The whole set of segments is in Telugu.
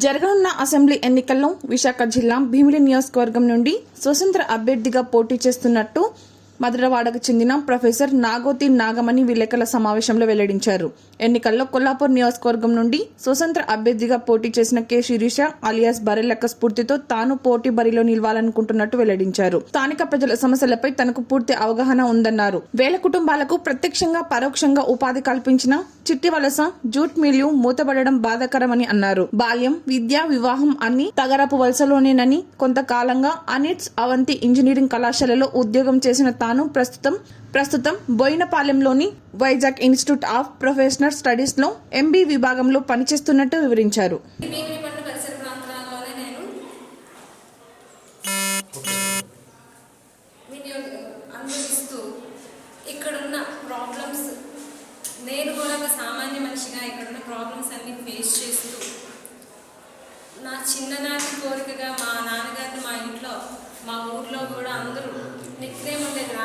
జరగనున్న అసెంబ్లీ ఎన్నికల్లో విశాఖ జిల్లా భీమిడి నియోజకవర్గం నుండి స్వతంత్ర అభ్యర్థిగా పోటీ చేస్తున్నట్టు మధురవాడకు చెందిన ప్రొఫెసర్ నాగోతి నాగమణి విలేకరుల సమావేశంలో వెల్లడించారు. ఎన్నికల్లో కొల్లాపూర్ నియోజకవర్గం నుండి స్వతంత్ర అభ్యర్థిగా పోటీ చేసిన కె. శిరీష అలియాస్ బరెలక్క స్ఫూర్తితో తాను పోటీ బరిలో నిలవాలనుకుంటున్నట్టు వెల్లడించారు. స్థానిక ప్రజల సమస్యలపై తనకు పూర్తి అవగాహన ఉందన్నారు. వేల కుటుంబాలకు ప్రత్యక్షంగా పరోక్షంగా ఉపాధి కల్పించిన చిట్టి వలస జూట్ మిల్లు మూతబడడం బాధాకరమని అన్నారు. బాల్యం విద్య వివాహం అన్ని తగరపు వలసలోనేనని కొంతకాలంగా అనిట్స్ అవంతి ఇంజనీరింగ్ కళాశాలలో ఉద్యోగం చేసిన తాను ప్రస్తుతం ప్రస్తుతం బోయినపాలెంలోని వైజాగ్ ఇన్స్టిట్యూట్ ఆఫ్ ప్రొఫెషనల్ స్టడీస్లో ఎంబీ విభాగంలో పనిచేస్తున్నట్టు వివరించారు. ఇక్కడున్న ప్రాబ్లమ్స్ నేను కూడా ఒక సామాన్య మనిషిగా ఇక్కడున్న ప్రాబ్లమ్స్ అన్ని ఫేస్ చేస్తూ నా చిన్ననాటి కోరికగా మా నాన్నగారు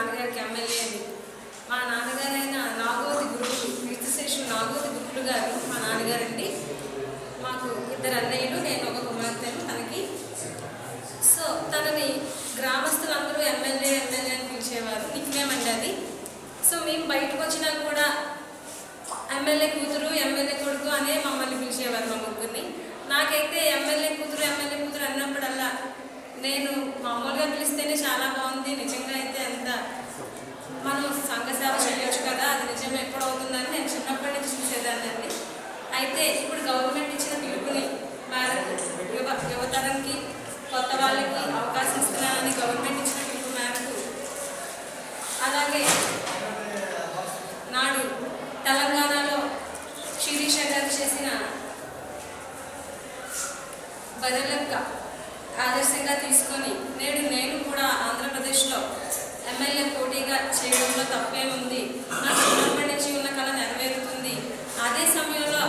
నాన్నగారికి ఎమ్మెల్యే అని. మా నాన్నగారైన నాగోతి గురువులు కీర్తిశేషులు నాగోతి గురువులు గారు మా నాన్నగారండి. మాకు ఇద్దరు అన్నయ్యలు నేను ఒక కుమార్తెను తనకి. సో తనని గ్రామస్తులందరూ ఎమ్మెల్యే ఎమ్మెల్యే అని పిలిచేవారు. నిక్నేమండి అది. సో మేము బయటకు వచ్చినా కూడా ఎమ్మెల్యే కూతురు ఎమ్మెల్యే కొడుకు అనే మమ్మల్ని పిలిచేవారు మా ముగ్గురిని. నాకైతే ఎమ్మెల్యే కూతురు ఎమ్మెల్యే అయితే ఇప్పుడు గవర్నమెంట్ ఇచ్చిన పిలుపుని మేరకు యువ యువతరంకి కొత్త వాళ్ళకి అవకాశం ఇస్తున్నానని గవర్నమెంట్ ఇచ్చిన పిలుపు మేరకు అలాగే నాడు తెలంగాణలో శిరీష గారు చేసిన బదలక్క ఆదర్శంగా తీసుకొని నేడు నేను కూడా ఆంధ్రప్రదేశ్లో ఎమ్మెల్యే పోటీగా చేయడంలో తప్పేముంది? నా చిన్నప్పటి నుంచి ఉన్న కళ నెరవేరుతుంది అదే సమయంలో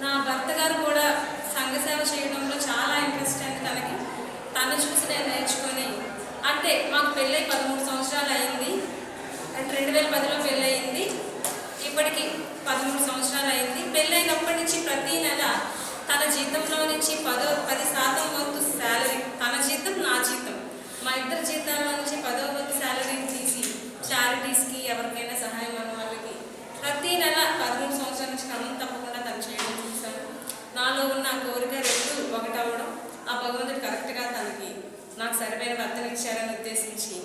నా భర్త గారు కూడా సంఘ సేవ చేయడంలో చాలా ఇంట్రెస్ట్ అండి తనకి తను చూసి నేను నేర్చుకొని అంటే మాకు పెళ్ళై పదమూడు సంవత్సరాలు అయింది. అంటే రెండు వేల పదిలో పెళ్ళయింది. ఇప్పటికి పదమూడు సంవత్సరాలు అయింది. పెళ్ళైనప్పటి నుంచి ప్రతి నెల తన జీతంలో నుంచి పదో పది శాతం వంతు శాలరీ తన జీతం నా జీతం. మా ఇద్దరి జీతాల్లో నుంచి పదో వంతు శాలరీని తీసి చారిటీస్కి ఎవరికైనా సహాయం అన్న వాళ్ళకి ప్రతి నెల పదమూడు సంవత్సరాల నుంచి క్రమం తప్పకుండా తను చేయడం చూశాను. నాలో ఉన్న కోరిక రెండు ఒకటవడం ఆ భగవంతుడు కరెక్ట్గా తనకి నాకు సరిపోయిన భర్తనిచ్చారని ఉద్దేశించి